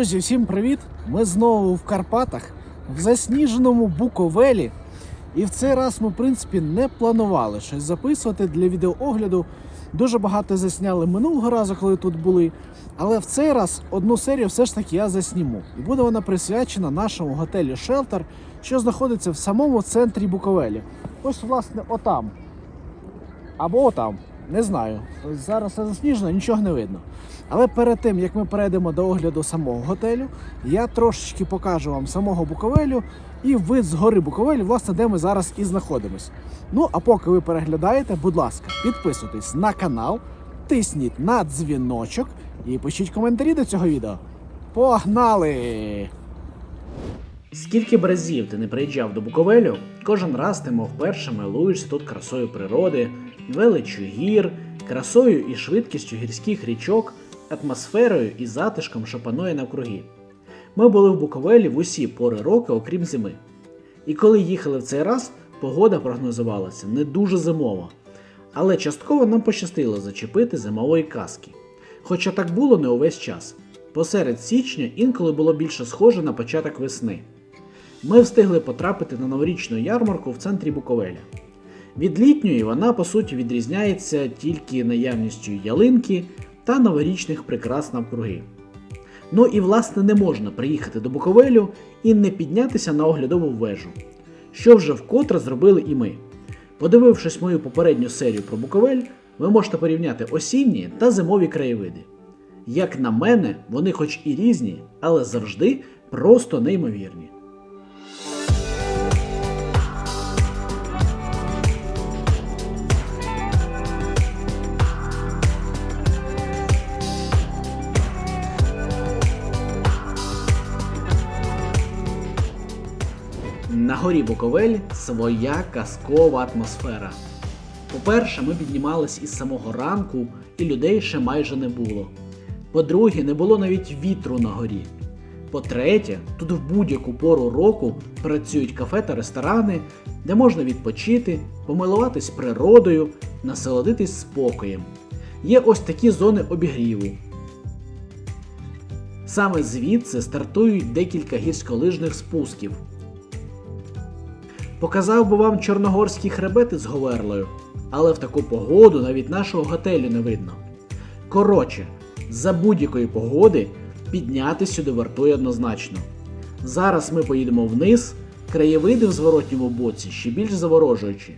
Друзі, всім привіт! Ми знову в Карпатах, в засніженому Буковелі. І в цей раз ми, в принципі, не планували щось записувати для відеоогляду. Дуже багато засняли минулого разу, коли тут були. Але в цей раз одну серію все ж таки я засніму. І буде вона присвячена нашому готелю Shelter, що знаходиться в самому центрі Буковелі. Ось, власне, отам. Або отам. Не знаю. Зараз все засніжено, нічого не видно. Але перед тим як ми перейдемо до огляду самого готелю, я трошечки покажу вам самого Буковелю і вид з гори Буковелі, власне, де ми зараз і знаходимось. Ну а поки ви переглядаєте, будь ласка, підписуйтесь на канал, тисніть на дзвіночок і пишіть коментарі до цього відео. Погнали! Скільки б разів ти не приїжджав до Буковелю, кожен раз ти мов вперше милуєшся тут красою природи, величчю гір, красою і швидкістю гірських річок, атмосферою і затишком, що панує навкруги. Ми були в Буковелі в усі пори року, окрім зими. І коли їхали в цей раз, погода прогнозувалася не дуже зимова. Але частково нам пощастило зачепити зимової казки. Хоча так було не увесь час. Посеред січня інколи було більше схоже на початок весни. Ми встигли потрапити на новорічну ярмарку в центрі Буковеля. Від літньої вона по суті відрізняється тільки наявністю ялинки та новорічних прикрас навкруги. Ну і власне не можна приїхати до Буковелю і не піднятися на оглядову вежу, що вже вкотре зробили і ми. Подивившись мою попередню серію про Буковель, ви можете порівняти осінні та зимові краєвиди. Як на мене, вони хоч і різні, але завжди просто неймовірні. Горі Буковель своя казкова атмосфера. По-перше, ми піднімались із самого ранку, і людей ще майже не було. По-друге, не було навіть вітру на горі. По-третє, тут в будь-яку пору року працюють кафе та ресторани, де можна відпочити, помилуватись природою, насолодитись спокоєм. Є ось такі зони обігріву. Саме звідси стартують декілька гірськолижних спусків. Показав би вам чорногорські хребети з Говерлою, але в таку погоду навіть нашого готелю не видно. Коротше, за будь-якої погоди піднятися сюди вартує однозначно. Зараз ми поїдемо вниз, краєвиди в зворотньому боці ще більш заворожуючі.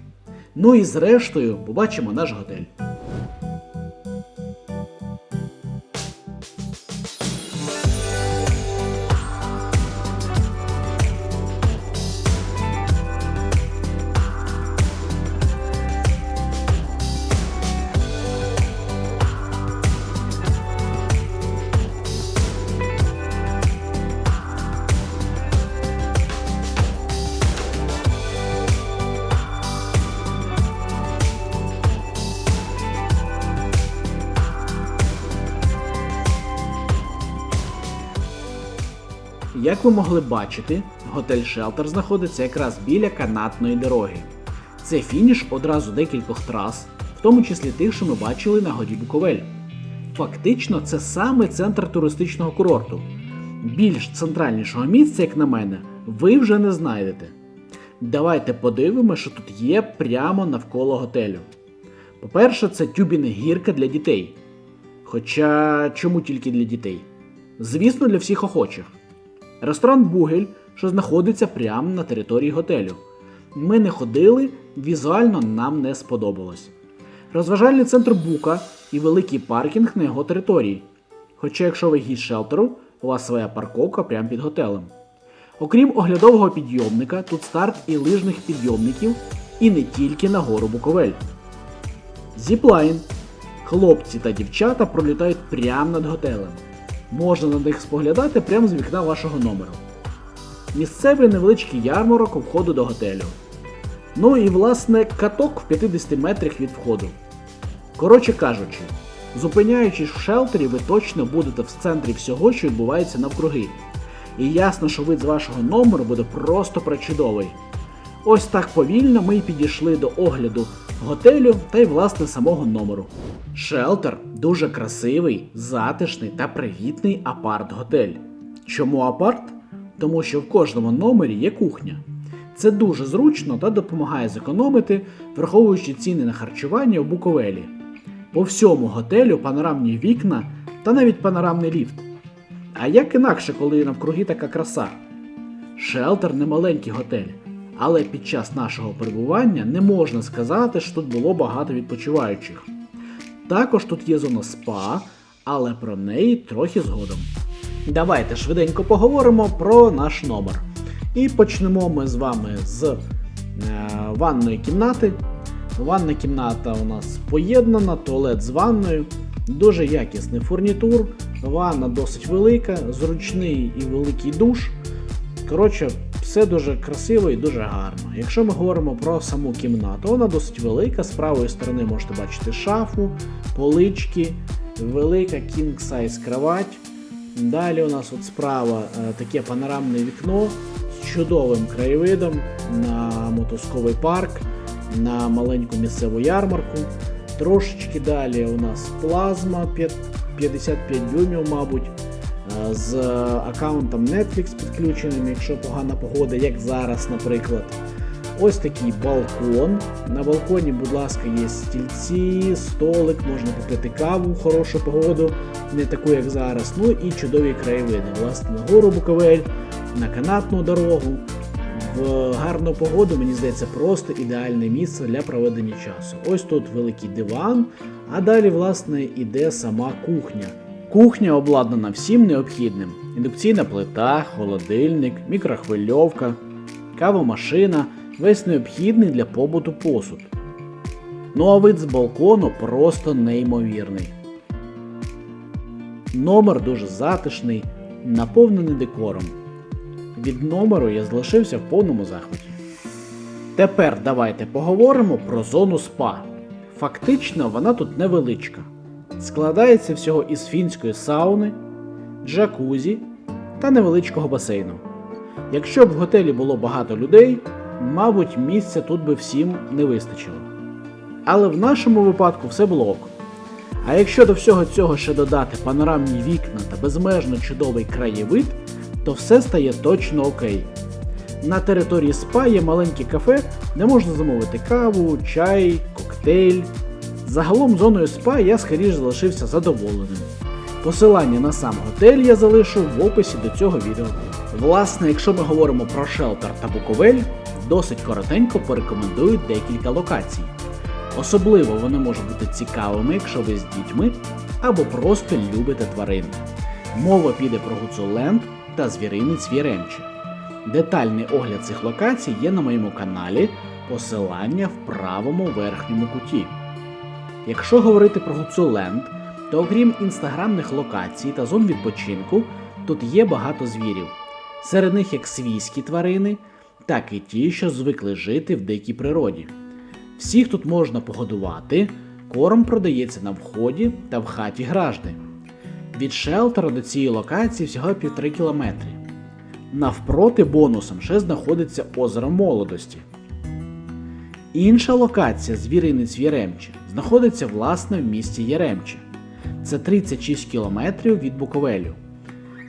Ну і зрештою побачимо наш готель. Як ви могли бачити, готель Шелтер знаходиться якраз біля канатної дороги. Це фініш одразу декількох трас, в тому числі тих, що ми бачили на горі Буковель. Фактично, це саме центр туристичного курорту. Більш центральнішого місця, як на мене, ви вже не знайдете. Давайте подивимося, що тут є прямо навколо готелю. По-перше, це тюбіна гірка для дітей. Хоча чому тільки для дітей? Звісно, для всіх охочих. Ресторан Бугель, що знаходиться прямо на території готелю. Ми не ходили, візуально нам не сподобалось. Розважальний центр Бука і великий паркінг на його території. Хоча, якщо ви гість шелтеру, у вас своя парковка прямо під готелем. Окрім оглядового підйомника, тут старт і лижних підйомників, і не тільки на гору Буковель. Зіплайн. Хлопці та дівчата пролітають прямо над готелем. Можна на них споглядати прямо з вікна вашого номеру. Місцевий невеличкий ярмарок у входу до готелю. Ну і власне каток в 50 метрах від входу. Коротше кажучи, зупиняючись в шелтері, ви точно будете в центрі всього, що відбувається навкруги. І ясно, що вид з вашого номеру буде просто пречудовий. Ось так повільно ми й підійшли до огляду готелю та й власне самого номеру. Шелтер дуже красивий, затишний та привітний апарт-готель. Чому апарт? Тому що в кожному номері є кухня. Це дуже зручно та допомагає зекономити, враховуючи ціни на харчування в Буковелі. По всьому готелю панорамні вікна та навіть панорамний ліфт. А як інакше, коли навкруги така краса? Шелтер не маленький готель, але під час нашого перебування не можна сказати, що тут було багато відпочиваючих. Також тут є зона спа, але про неї трохи згодом. Давайте швиденько поговоримо про наш номер. І почнемо ми з вами з е, ванної кімнати. Ванна кімната у нас поєднана, туалет з ванною, дуже якісний фурнітур, ванна досить велика, зручний і великий душ. Коротше, все дуже красиво і дуже гарно. Якщо ми говоримо про саму кімнату, вона досить велика. З правої сторони можете бачити шафу, полички, велика king size кровать. Далі у нас от справа е, таке панорамне вікно з чудовим краєвидом на мотузковий парк, на маленьку місцеву ярмарку. Трошечки далі у нас плазма 55 дюймів, мабуть, з аккаунтом Netflix підключеним, якщо погана погода, як зараз, наприклад. Ось такий балкон. На балконі, будь ласка, є стільці, столик, можна попити каву хорошу погоду, не таку, як зараз. Ну і чудові краєвиди. Власне, на гору Буковель, на канатну дорогу. В гарну погоду, мені здається, просто ідеальне місце для проведення часу. Ось тут великий диван, а далі, власне, іде сама кухня. Кухня обладнана всім необхідним: індукційна плита, холодильник, мікрохвильовка, кавомашина, весь необхідний для побуту посуд. Ну а вид з балкону просто неймовірний. Номер дуже затишний, наповнений декором. Від номеру я залишився в повному захваті. Тепер давайте поговоримо про зону спа. Фактично, вона тут невеличка. Складається всього із фінської сауни, джакузі та невеличкого басейну. Якщо б в готелі було багато людей, мабуть, місця тут би всім не вистачило. Але в нашому випадку все було ок. А якщо до всього цього ще додати панорамні вікна та безмежно чудовий краєвид, то все стає точно окей. На території спа є маленьке кафе, де можна замовити каву, чай, коктейль. Загалом зоною спа я скоріш залишився задоволеним. Посилання на сам готель я залишу в описі до цього відео. Власне, якщо ми говоримо про шелтер та Буковель, досить коротенько порекомендую декілька локацій. Особливо вони можуть бути цікавими, якщо ви з дітьми або просто любите тварин. Мова піде про Гуцуленд та звіринець Віремче. Детальний огляд цих локацій є на моєму каналі, посилання в правому верхньому куті. Якщо говорити про Гуцуленд, то окрім інстаграмних локацій та зон відпочинку, тут є багато звірів. Серед них як свійські тварини, так і ті, що звикли жити в дикій природі. Всіх тут можна погодувати, корм продається на вході та в хаті гражди. Від шелтера до цієї локації всього півтори кілометри. Навпроти бонусом ще знаходиться озеро молодості. Інша локація звіринець Єремче знаходиться власне в місті Єремче. Це 36 кілометрів від Буковелю.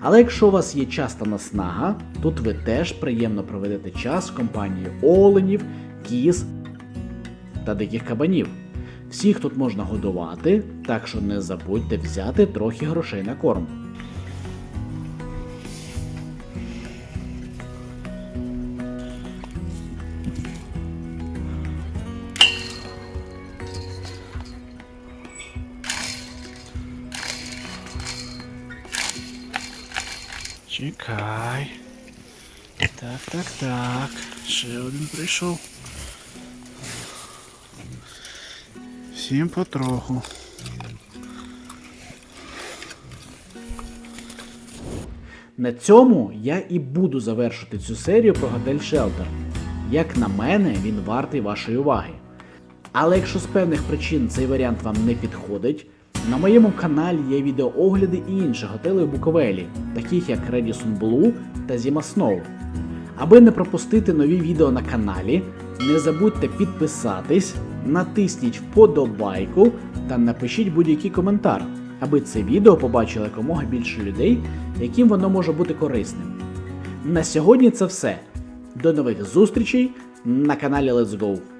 Але якщо у вас є час та наснага, тут ви теж приємно проведете час в компанії оленів, кіз та диких кабанів. Всіх тут можна годувати, так що не забудьте взяти трохи грошей на корм. Чекай. Так, так, так. Ще один прийшов. Всім потроху. На цьому я і буду завершити цю серію про готель Шелтер. Як на мене, він вартий вашої уваги. Але якщо з певних причин цей варіант вам не підходить, на моєму каналі є відеоогляди і інших готелей у Буковелі, таких як Radisson Blue та Zima Snow. Аби не пропустити нові відео на каналі, не забудьте підписатись, натисніть вподобайку та напишіть будь-який коментар. аби це відео побачило якомога більше людей, яким воно може бути корисним. На сьогодні це все. До нових зустрічей на каналі Let's Go!